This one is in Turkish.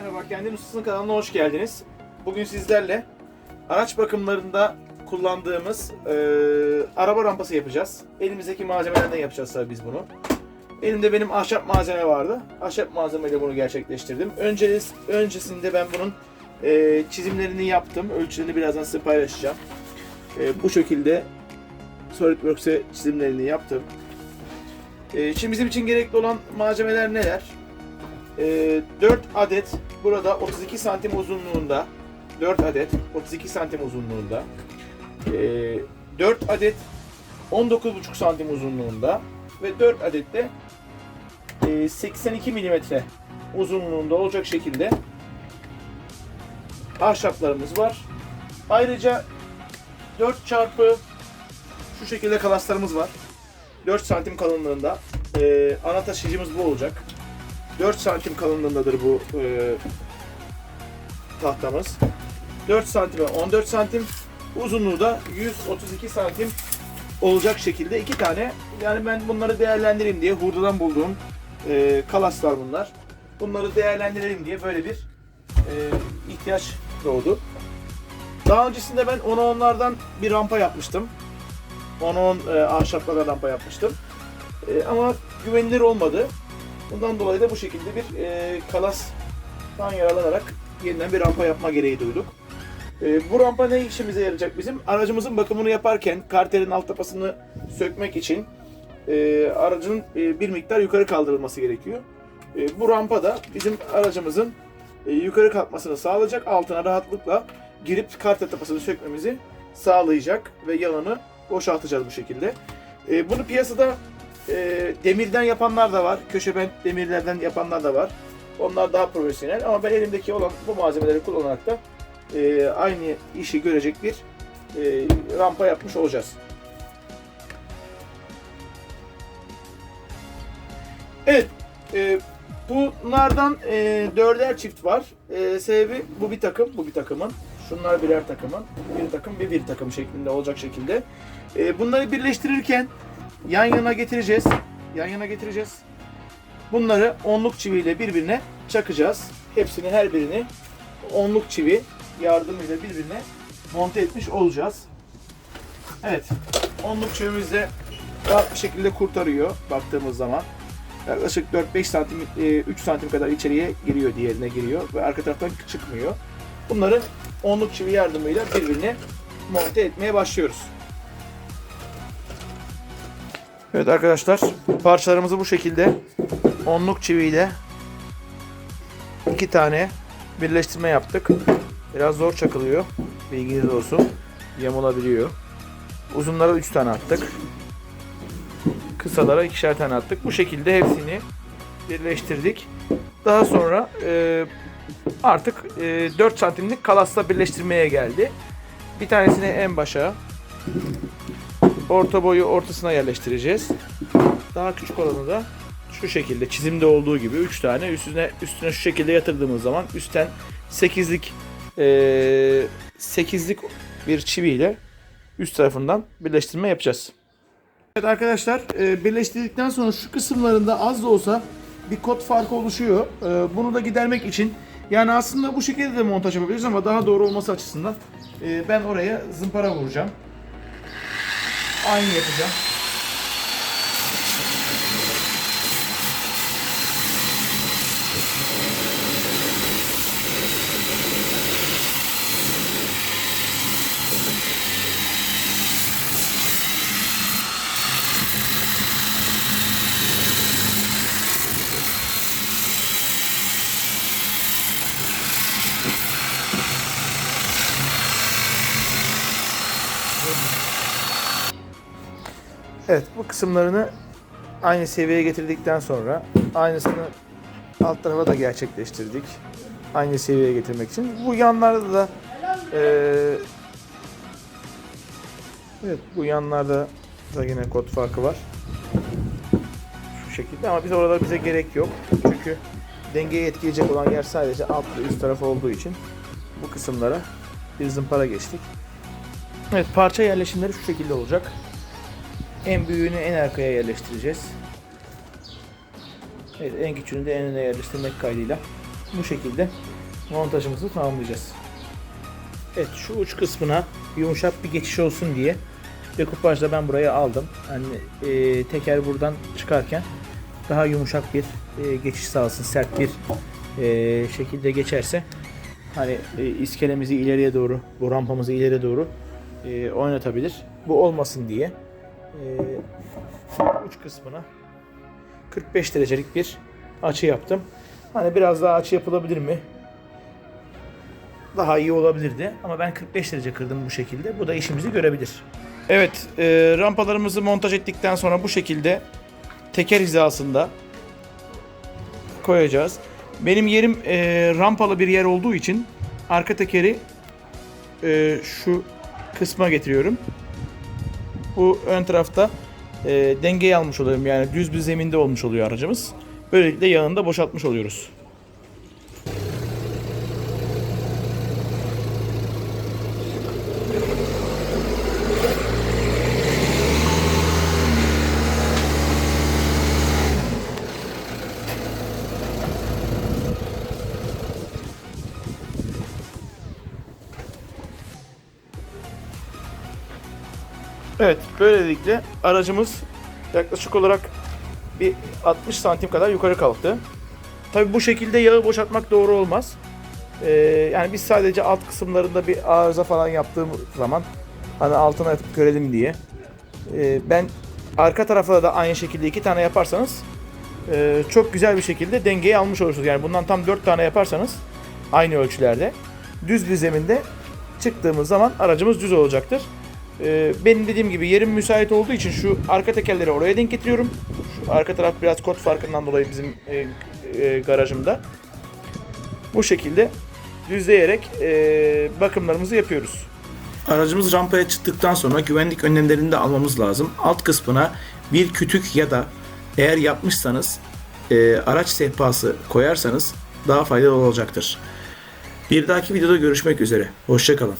Merhaba, Kendin Ustasının kanalına hoş geldiniz. Bugün sizlerle araç bakımlarında kullandığımız e, araba rampası yapacağız. Elimizdeki malzemelerden yapacağız tabii biz bunu. Elimde benim ahşap malzeme vardı. Ahşap malzemeyle bunu gerçekleştirdim. Önce, öncesinde ben bunun e, çizimlerini yaptım. Ölçülerini birazdan size paylaşacağım. E, bu şekilde SolidWorks'e çizimlerini yaptım. E, şimdi bizim için gerekli olan malzemeler neler? E, 4 adet burada 32 santim uzunluğunda 4 adet 32 santim uzunluğunda e, 4 adet 19,5 santim uzunluğunda ve 4 adet de e, 82 milimetre uzunluğunda olacak şekilde ahşaplarımız var. Ayrıca 4 çarpı şu şekilde kalaslarımız var. 4 santim kalınlığında. E, ana taşıyıcımız bu olacak. 4 santim kalınlığındadır bu e, tahtamız. 4 santime 14 santim. Uzunluğu da 132 santim olacak şekilde iki tane. Yani ben bunları değerlendireyim diye hurdadan bulduğum e, kalaslar bunlar. Bunları değerlendirelim diye böyle bir e, ihtiyaç doğdu. Daha öncesinde ben ona onlardan bir rampa yapmıştım. Ona on e, ahşaplara rampa yapmıştım. E, ama güvenilir olmadı. Bundan dolayı da bu şekilde bir e, kalastan yararlanarak yeniden bir rampa yapma gereği duyduk. E, bu rampa ne işimize yarayacak bizim? Aracımızın bakımını yaparken karterin alt tapasını sökmek için e, aracın e, bir miktar yukarı kaldırılması gerekiyor. E, bu rampa da bizim aracımızın e, yukarı kalkmasını sağlayacak. Altına rahatlıkla girip karte tapasını sökmemizi sağlayacak ve yalanı boşaltacağız bu şekilde. E, bunu piyasada e, demirden yapanlar da var. Köşe bent demirlerden yapanlar da var. Onlar daha profesyonel ama ben elimdeki olan bu malzemeleri kullanarak da e, aynı işi görecek bir e, rampa yapmış olacağız. Evet, e, bunlardan e, dörder çift var. E, sebebi bu bir takım, bu bir takımın. Şunlar birer takımın, bir takım bir bir takım şeklinde olacak şekilde. E, bunları birleştirirken yan yana getireceğiz. Yan yana getireceğiz. Bunları onluk çiviyle birbirine çakacağız. Hepsini her birini onluk çivi yardımıyla birbirine monte etmiş olacağız. Evet. Onluk çivimiz de rahat bir şekilde kurtarıyor baktığımız zaman. Yaklaşık 4-5 santim, e, 3 santim kadar içeriye giriyor, diğerine giriyor ve arka taraftan çıkmıyor. Bunları onluk çivi yardımıyla birbirine monte etmeye başlıyoruz. Evet arkadaşlar parçalarımızı bu şekilde onluk çiviyle iki tane birleştirme yaptık. Biraz zor çakılıyor. Bilginiz olsun. Yamulabiliyor. Uzunlara 3 tane attık. Kısalara ikişer tane attık. Bu şekilde hepsini birleştirdik. Daha sonra e, artık e, 4 santimlik kalasla birleştirmeye geldi. Bir tanesini en başa, orta boyu ortasına yerleştireceğiz. Daha küçük olanı da şu şekilde çizimde olduğu gibi 3 tane üstüne üstüne şu şekilde yatırdığımız zaman üstten 8'lik 8'lik bir çiviyle üst tarafından birleştirme yapacağız. Evet arkadaşlar e, birleştirdikten sonra şu kısımlarında az da olsa bir kod farkı oluşuyor. E, Bunu da gidermek için yani aslında bu şekilde de montaj yapabiliriz ama daha doğru olması açısından e, ben oraya zımpara vuracağım. 아이 예쁘죠? Thank you. Evet bu kısımlarını aynı seviyeye getirdikten sonra aynısını alt tarafa da gerçekleştirdik. Aynı seviyeye getirmek için. Bu yanlarda da eee Evet bu yanlarda da yine kod farkı var. Şu şekilde ama biz orada bize gerek yok. Çünkü dengeyi etkileyecek olan yer sadece alt ve üst taraf olduğu için bu kısımlara bir zımpara geçtik. Evet parça yerleşimleri şu şekilde olacak. En büyüğünü en arkaya yerleştireceğiz. Evet en küçüğünü de en öne yerleştirmek kaydıyla bu şekilde montajımızı tamamlayacağız. Evet şu uç kısmına yumuşak bir geçiş olsun diye dekupajda ben buraya aldım. Hani e, teker buradan çıkarken daha yumuşak bir e, geçiş sağlasın, sert bir e, şekilde geçerse hani e, iskelemizi ileriye doğru, bu rampamızı ileriye doğru e, oynatabilir. Bu olmasın diye uç kısmına 45 derecelik bir açı yaptım. Hani biraz daha açı yapılabilir mi? Daha iyi olabilirdi ama ben 45 derece kırdım bu şekilde. Bu da işimizi görebilir. Evet, e, rampalarımızı montaj ettikten sonra bu şekilde teker hizasında koyacağız. Benim yerim e, rampalı bir yer olduğu için arka tekeri e, şu kısma getiriyorum. Bu ön tarafta e, dengeyi almış oluyorum. Yani düz bir zeminde olmuş oluyor aracımız. Böylelikle yağını da boşaltmış oluyoruz. Evet, böylelikle aracımız yaklaşık olarak bir 60 santim kadar yukarı kalktı. Tabi bu şekilde yağı boşaltmak doğru olmaz. Ee, yani biz sadece alt kısımlarında bir arıza falan yaptığımız zaman hani altına yatıp görelim diye. Ee, ben arka tarafta da aynı şekilde iki tane yaparsanız e, çok güzel bir şekilde dengeyi almış olursunuz. Yani bundan tam 4 tane yaparsanız aynı ölçülerde düz bir zeminde çıktığımız zaman aracımız düz olacaktır. Ee, benim dediğim gibi yerim müsait olduğu için şu arka tekerleri oraya denk getiriyorum. Şu arka taraf biraz kod farkından dolayı bizim e, e, garajımda. Bu şekilde düzleyerek e, bakımlarımızı yapıyoruz. Aracımız rampaya çıktıktan sonra güvenlik önlemlerini de almamız lazım. Alt kısmına bir kütük ya da eğer yapmışsanız e, araç sehpası koyarsanız daha faydalı olacaktır. Bir dahaki videoda görüşmek üzere. Hoşçakalın.